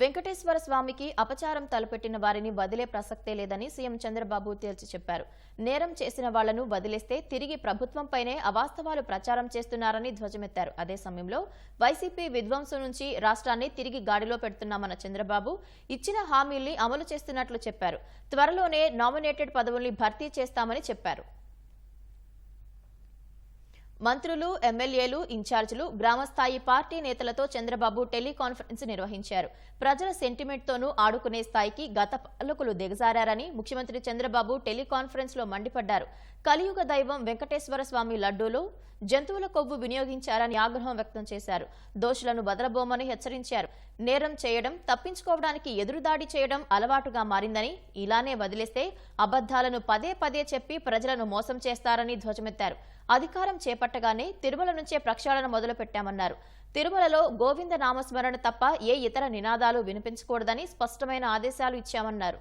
వెంకటేశ్వర స్వామికి అపచారం తలపెట్టిన వారిని వదిలే ప్రసక్తే లేదని సీఎం చంద్రబాబు తేల్చి చెప్పారు. నేరం చేసిన వాళ్ళను వదిలేస్తే తిరిగి ప్రభుత్వంపైనే అవాస్తవాలు ప్రచారం చేస్తున్నారని ధ్వజమెత్తారు. అదే సమయంలో వైసీపీ విధ్వంసం నుంచి రాష్ట్రాన్ని తిరిగి గాడిలో పెడుతున్నామన్న చంద్రబాబు ఇచ్చిన హామీల్ని అమలు చేస్తున్నట్లు చెప్పారు. త్వరలోనే నామినేటెడ్ పదవుల్ని భర్తీ చేస్తామని చెప్పారు. మంత్రులు ఎమ్మెల్యేలు ఇన్ఛార్జీలు గ్రామస్థాయి పార్టీ నేతలతో చంద్రబాబు టెలికాన్ఫరెన్స్ నిర్వహించారు. ప్రజల సెంటిమెంట్తోనూ ఆడుకునే స్థాయికి గత పాలకులు దిగజారని ముఖ్యమంత్రి చంద్రబాబు టెలికాన్ఫరెన్స్లో మండిపడ్డారు. కలియుగ దైవం వెంకటేశ్వర స్వామి లడ్డూలు జంతువుల కొవ్వు వినియోగించారని ఆగ్రహం వ్యక్తం చేశారు. దోషులను బదలబోమని హెచ్చరించారు. నేరం చేయడం తప్పించుకోవడానికి ఎదురుదాడి చేయడం అలవాటుగా మారిందని ఇలానే వదిలేస్తే అబద్ధాలను పదే పదే చెప్పి ప్రజలను మోసం చేస్తారని ధ్వజమెత్తారు. అధికారం చేపట్టగానే తిరుమల నుంచే ప్రక్షాళన మొదలుపెట్టామన్నారు. తిరుమలలో గోవింద నామస్మరణ తప్ప ఏ ఇతర నినాదాలు వినిపించకూడదని స్పష్టమైన ఆదేశాలు ఇచ్చామన్నారు.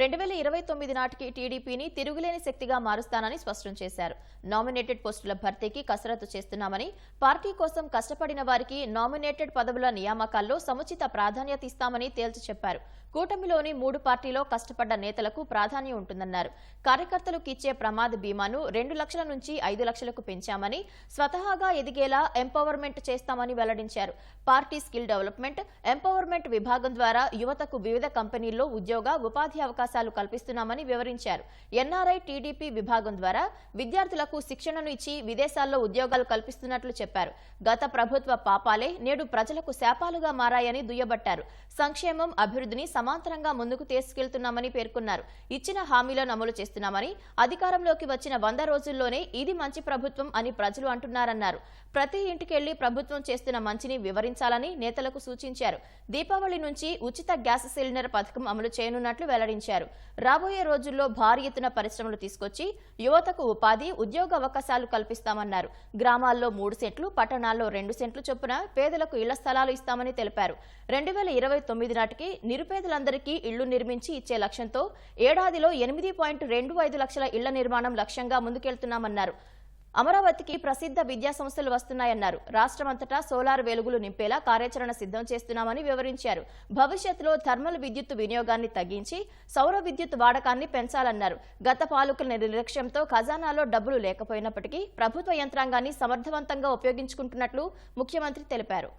రెండు వేల ఇరవై తొమ్మిది నాటికి టీడీపీని తిరుగులేని శక్తిగా మారుస్తానని స్పష్టం చేశారు. నామినేటెడ్ పోస్టుల భర్తీకి కసరత్తు చేస్తున్నామని పార్టీ కోసం కష్టపడిన వారికి నామినేటెడ్ పదవుల నియామకాల్లో సముచిత ప్రాధాన్యత ఇస్తామని తేల్చి చెప్పారు. కూటమిలోని మూడు పార్టీలో కష్టపడ్డ నేతలకు ప్రాధాన్యం ఉంటుందన్నారు. కార్యకర్తలకు ఇచ్చే ప్రమాద బీమాను రెండు లక్షల నుంచి ఐదు లక్షలకు పెంచామని స్వతహాగా ఎదిగేలా ఎంపవర్మెంట్ చేస్తామని వెల్లడించారు. పార్టీ స్కిల్ డెవలప్మెంట్ ఎంపవర్మెంట్ విభాగం ద్వారా యువతకు వివిధ కంపెనీల్లో ఉద్యోగ ఉపాధి అవకాశాలు కల్పిస్తున్నామని వివరించారు. ఎన్ఆర్ఐ టీడీపీ విభాగం ద్వారా విద్యార్థులకు శిక్షణను ఇచ్చి విదేశాల్లో ఉద్యోగాలు కల్పిస్తున్నట్లు చెప్పారు. గత ప్రభుత్వ పాపాలే నేడు ప్రజలకు శాపాలుగా మారాయని దుయ్యబట్టారు. సంక్షేమం అభివృద్ధిని సమాంతరంగా ముందుకు తీసుకెళ్తున్నామని పేర్కొన్నారు. ఇచ్చిన హామీలను అమలు చేస్తున్నామని అధికారంలోకి వచ్చిన వంద రోజుల్లోనే ఇది మంచి ప్రభుత్వం అని ప్రజలు అంటున్నారన్నారు. ప్రతి ఇంటికెళ్ళి ప్రభుత్వం చేస్తున్న మంచిని వివరించాలని నేతలకు సూచించారు. దీపావళి నుంచి ఉచిత గ్యాస్ సిలిండర్ పథకం అమలు చేయనున్నట్లు వెల్లడించారు. రాబోయే రోజుల్లో భారీ ఎత్తున పరిశ్రమలు తీసుకొచ్చి యువతకు ఉపాధి ఉద్యోగ అవకాశాలు కల్పిస్తామన్నారు. గ్రామాల్లో మూడు సెంట్లు పట్టణాల్లో రెండు సెంట్లు చొప్పున పేదలకు ఇళ్ళ స్థలాలు ఇస్తామని తెలిపారు. రెండు వేల ఇరవై తొమ్మిది నాటికి నిరుపేదలందరికీ ఇళ్ళు నిర్మించి ఇచ్చే లక్ష్యంతో ఏడాదిలో ఎనిమిది పాయింట్ రెండు ఐదు లక్షల ఇళ్ళ నిర్మాణం లక్ష్యంగా ముందుకెళ్తున్నామన్నారు. అమరావతికి ప్రసిద్ధ విద్యా సంస్థలు వస్తున్నాయన్నారు. రాష్ట్రమంతటా సోలార్ వెలుగులు నింపేలా కార్యాచరణ సిద్ధం చేస్తున్నామని వివరించారు. భవిష్యత్తులో థర్మల్ విద్యుత్ వినియోగాన్ని తగ్గించి సౌర విద్యుత్ వాడకాన్ని పెంచాలన్నారు. గత పాలకుల నిర్లక్ష్యంతో ఖజానాలో డబ్బులు లేకపోయినప్పటికీ ప్రభుత్వ యంత్రాంగాన్ని సమర్థవంతంగా ఉపయోగించుకుంటున్నట్లు ముఖ్యమంత్రి తెలిపారు.